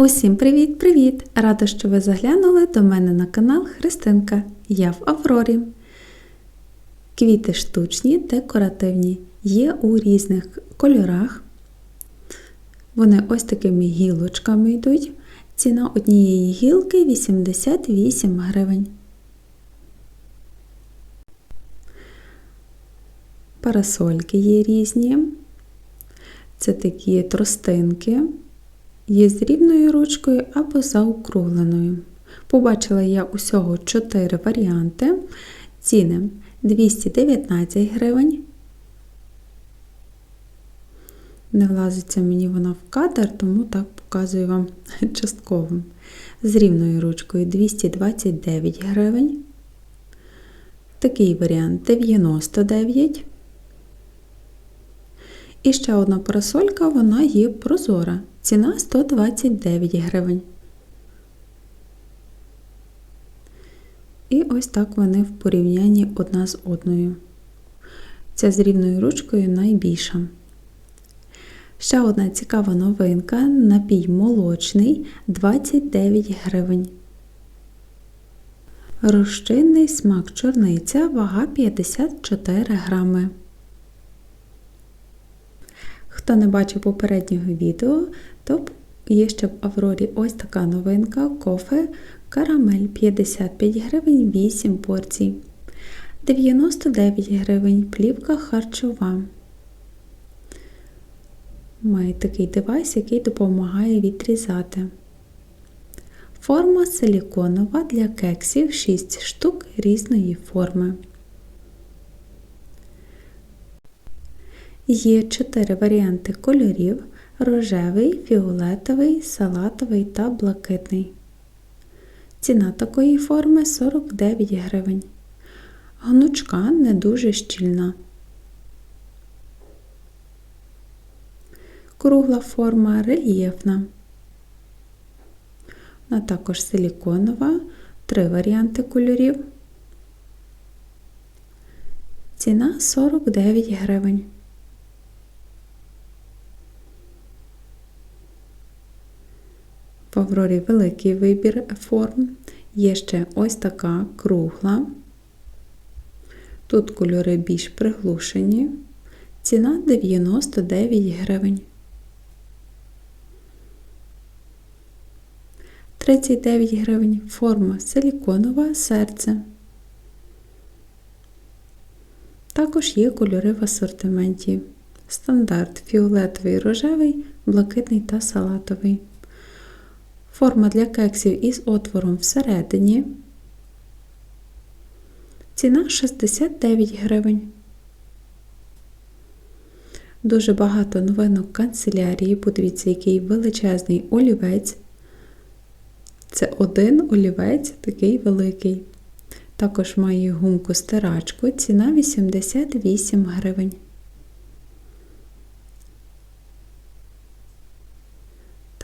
Усім привіт-привіт! Рада, що ви заглянули до мене на канал Христинка. Я в Аврорі. Квіти штучні, декоративні, є у різних кольорах. Вони ось такими гілочками йдуть. Ціна однієї гілки 88 гривень. Парасольки є різні. Це такі тростинки. Є з рівною ручкою або заокругленою. Побачила я усього 4 варіанти. Ціни 219 гривень. Не влазиться мені вона в кадр, тому так показую вам частково. З рівною ручкою 229 гривень. Такий варіант 99. І ще одна парасолька, вона є прозора. Ціна 129 гривень. І ось так вони в порівнянні одна з одною. Ця з рівною ручкою найбільша. Ще одна цікава новинка напій молочний 29 гривень. Розчинний смак чорниця, вага 54 грами. Хто не бачив попереднього відео, то є ще в Аврорі ось така новинка кофе карамель 55 гривень 8 порцій. 99 гривень плівка харчова. Має такий девайс, який допомагає відрізати. Форма силіконова для кексів 6 штук різної форми. Є 4 варіанти кольорів: рожевий, фіолетовий, салатовий та блакитний. Ціна такої форми 49 гривень. Гнучка не дуже щільна. Кругла форма рельєфна. Вона також силіконова, три варіанти кольорів. Ціна 49 гривень. В Аврорі великий вибір форм. Є ще ось така кругла. Тут кольори більш приглушені. Ціна 99 гривень. 39 гривень форма силіконова серце. Також є кольори в асортименті. Стандарт фіолетовий, рожевий, блакитний та салатовий. Форма для кексів із отвором всередині. Ціна 69 гривень. Дуже багато новинок канцелярії. Подивіться, який величезний олівець. Це один олівець такий великий. Також має гумку стирачку. Ціна 88 гривень.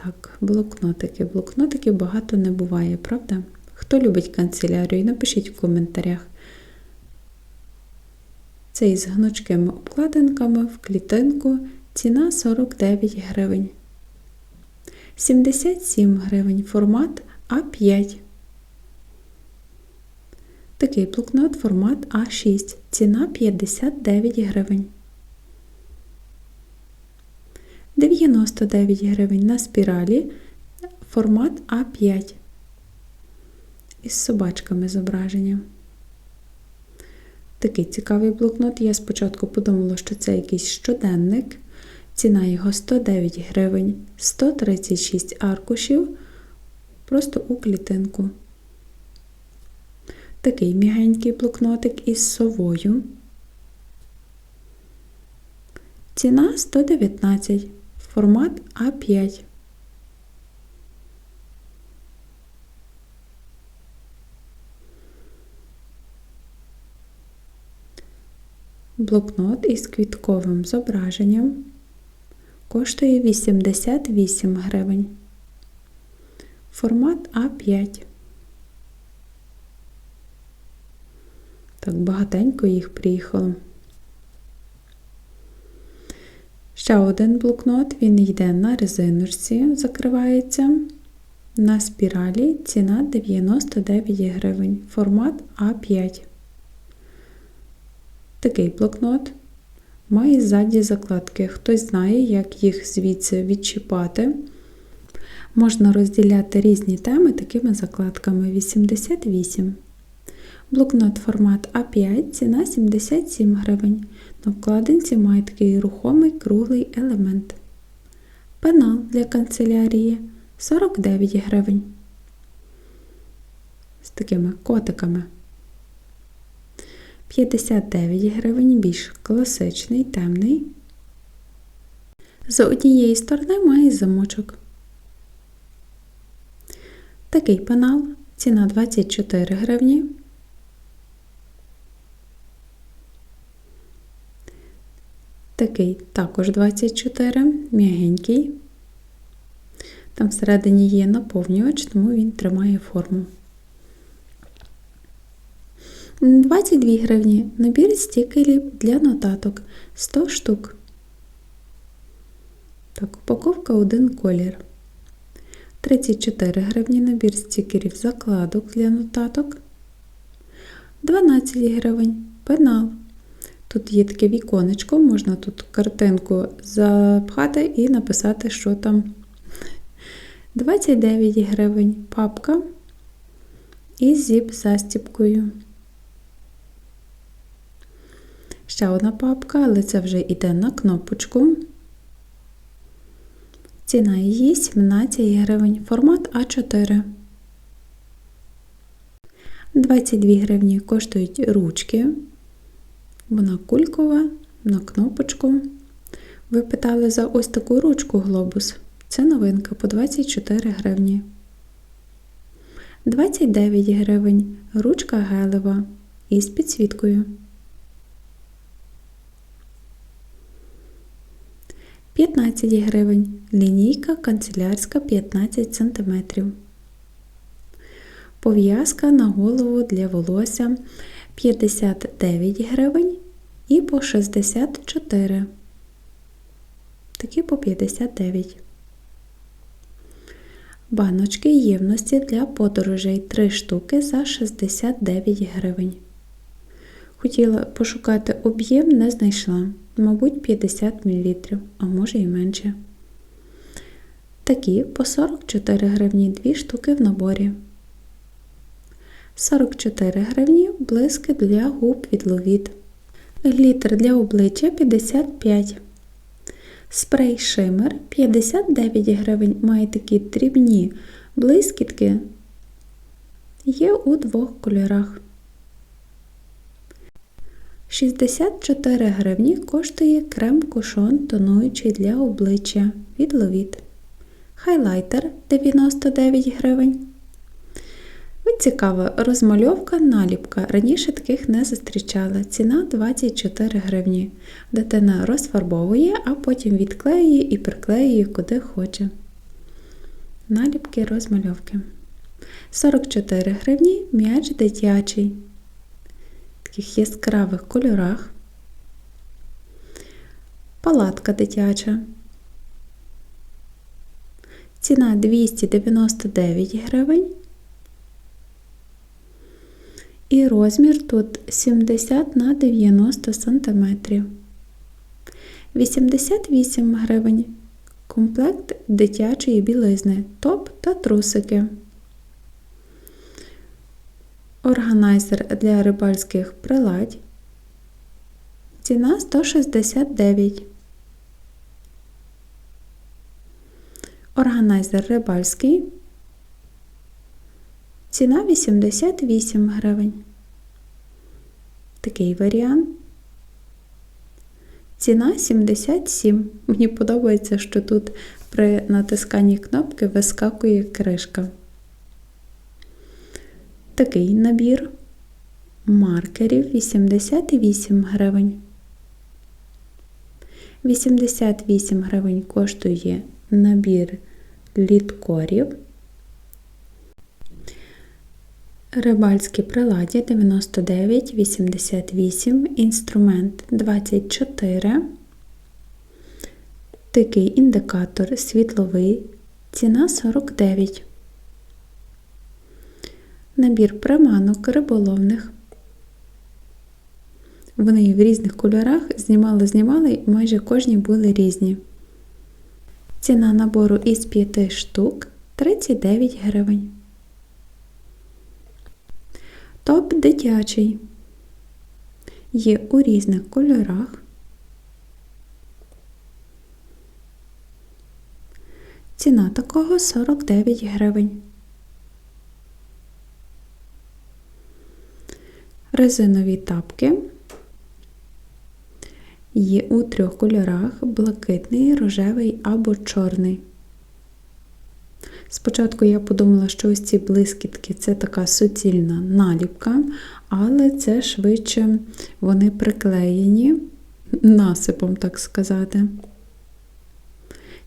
Так, блокнотики. Блокнотиків багато не буває, правда? Хто любить канцелярію, напишіть в коментарях. Це із гнучкими обкладинками в клітинку. Ціна 49 гривень. 77 гривень формат А5. Такий блокнот формат А6. Ціна 59 гривень. 99 гривень на спіралі формат А5 із собачками зображення. Такий цікавий блокнот. Я спочатку подумала, що це якийсь щоденник. Ціна його 109 гривень, 136 аркушів, просто у клітинку. Такий мігенький блокнотик із совою. Ціна 119 формат А5. Блокнот із квітковим зображенням коштує 88 гривень. Формат А5. Так багатенько їх приїхало. Ще один блокнот, він йде на резиночці, закривається. На спіралі ціна 99 гривень, формат А5. Такий блокнот. Має ззаді закладки. Хтось знає, як їх звідси відчіпати. Можна розділяти різні теми такими закладками 88. Блокнот формат А5, ціна 77 гривень. На вкладинці має такий рухомий круглий елемент. Пенал для канцелярії 49 гривень. З такими котиками. 59 гривень більш класичний, темний. З однієї сторони має замочок. Такий пенал, ціна 24 гривні. Такий також 24, м'ягенький. Там всередині є наповнювач, тому він тримає форму. 22 гривні. Набір стікерів для нотаток 100 штук. Так, упаковка один колір. 34 гривні набір стікерів закладок для нотаток. 12 гривень пенал. Тут є таке віконечко, можна тут картинку запхати і написати, що там. 29 гривень папка із зіп-застіпкою. Ще одна папка, але це вже йде на кнопочку. Ціна її 17 гривень, формат А4. 22 гривні коштують ручки. Вона кулькова на кнопочку. Ви питали за ось таку ручку глобус. Це новинка по 24 гривні. 29 гривень ручка гелева із підсвіткою. 15 гривень. Лінійка канцелярська 15 см. Пов'язка на голову для волосся 59 гривень і по 64. Такі по 59. Баночки ємності для подорожей 3 штуки за 69 гривень. Хотіла пошукати об'єм, не знайшла. Мабуть, 50 мл, а може і менше. Такі по 44 гривні 2 штуки в наборі. 44 гривні блиски для губ від ловіт. Глітер для обличчя 55. Спрей шимер 59 гривень. Має такі дрібні блискітки. Є у двох кольорах. 64 гривні коштує крем кушон тонуючий для обличчя від ловіт. Хайлайтер 99 гривень. Ось цікава розмальовка наліпка. Раніше таких не зустрічала. Ціна 24 гривні. Дитина розфарбовує, а потім відклеює і приклеює куди хоче. Наліпки розмальовки. 44 гривні м'яч дитячий. Таких яскравих кольорах. Палатка дитяча. Ціна 299 гривень. І розмір тут 70 на 90 см. 88 гривень. Комплект дитячої білизни, топ та трусики. Органайзер для рибальських приладь. Ціна 169. Органайзер рибальський. Ціна 88 гривень. Такий варіант. Ціна 77. Мені подобається, що тут при натисканні кнопки вискакує кришка. Такий набір маркерів 88 гривень. 88 гривень коштує набір літкорів. Рибальські приладдя 99, 88, інструмент 24. Такий індикатор світловий, ціна 49. набір приманок риболовних. Вони в різних кольорах знімали, знімали і майже кожні були різні. Ціна набору із 5 штук 39 гривень. Топ дитячий. Є у різних кольорах. Ціна такого 49 гривень. Резинові тапки є у трьох кольорах: блакитний, рожевий або чорний. Спочатку я подумала, що ось ці блискітки це така суцільна наліпка, але це швидше вони приклеєні насипом, так сказати.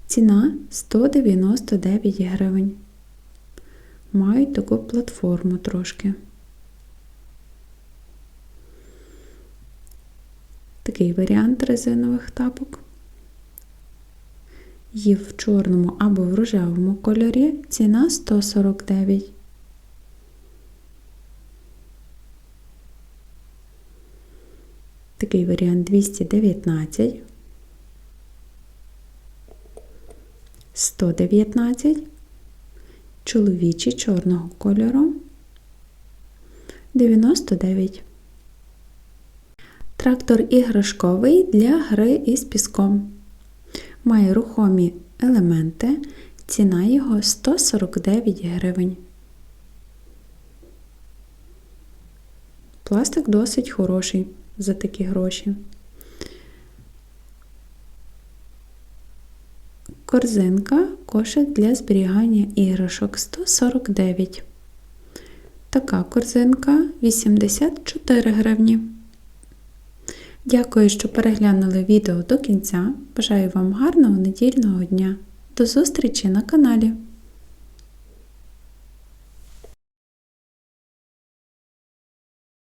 Ціна 199 гривень. Мають таку платформу трошки. Такий варіант резинових тапок. Є в чорному або в рожевому кольорі. Ціна 149. Такий варіант 219. 119. Чоловічий чорного кольору. 99. Трактор іграшковий для гри із піском. Має рухомі елементи. Ціна його 149 гривень. Пластик досить хороший за такі гроші. Корзинка, кошик для зберігання іграшок 149. Така корзинка 84 гривні. Дякую, що переглянули відео до кінця. Бажаю вам гарного недільного дня. До зустрічі на каналі!